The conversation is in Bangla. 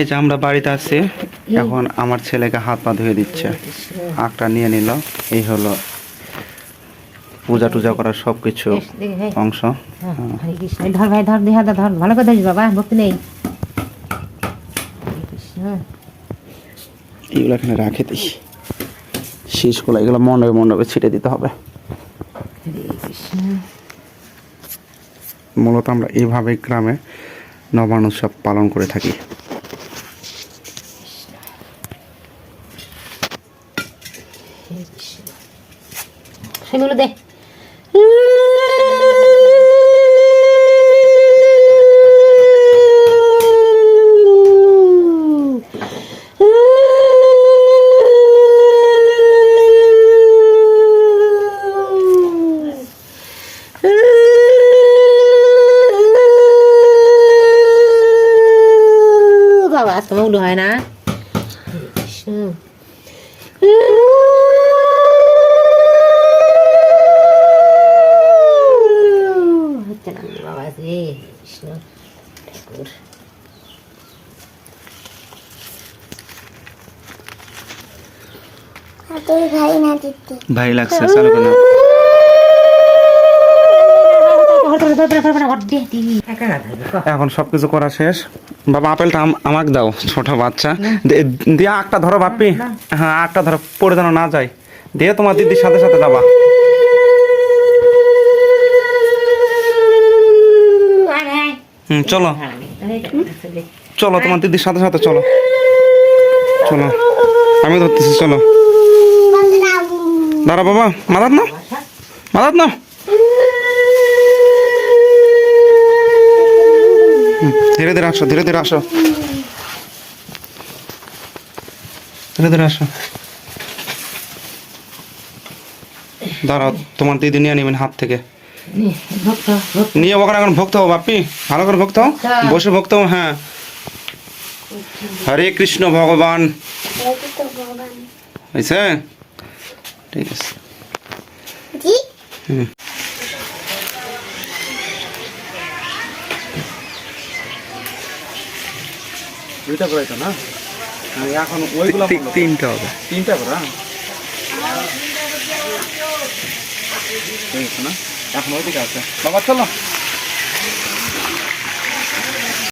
এই যে আমরা বাড়িতে আছি এখন আমার ছেলেকে হাত পা ধুয়ে দিচ্ছে। আঁকটা নিয়ে নিল এই হলো পূজা টুজা করার সব কিছু অংশ। হ্যাঁ, ধর ভাই ধর দুই ধর। ভালো করে ধরিস বাবা ভক্তি নেই। এগুলো এখানে রাখে দিই। শীষগুলো এগুলো মণ্ডপে মণ্ডপে ছিটে দিতে হবে। মূলত আমরা এইভাবে গ্রামে নবান্ন উৎসব পালন করে থাকি হরে কৃষ্ণ সেগুলো দে বাবা আজকে মৌল হয় না হরে কৃষ্ণ কৃষ্ণ ঠাকুর তোর ভাই না দিতে ভাই লাগছে চালু করে। এখন সবকিছু করা শেষ। বাবা আপেলটা আম- আমাকে দাও ছোট বাচ্চা। দিয়ে আঁকটা ধরো বাপ্পি। হ্যাঁ আঁকটা ধরো পড়ে যেন না যায়। দিয়ে তোমার দিদির সাথে সাথে যাবা। হুম চলো। চলো তোমার দিদির সাথে সাথে চলো। চলো। আমি ধরতেছি চলো। দাঁড়া বাবা মাদাত না। মাদাত না। ধীরে ধীরে আসো ধীরে ধীরে আসো। ধীরে ধীরে আসো। দাঁড়াও তোমার দিদি নিয়ে নেবেন হাত থেকে। নিয়ে ওখানে এখন ভক্ত হও বাপ্পি ভালো করে ভক্ত হও। বসে ভক্ত হও হ্যাঁ। হরে কৃষ্ণ ভগবান। হয়েছে? ঠিক আছে। হুম। দুইটা করে না? এখন ওইগুলো তিনটা হবে। তিনটা করে ঠিক আছে না? এখন ওইদিকে আছে। বাবা চলো।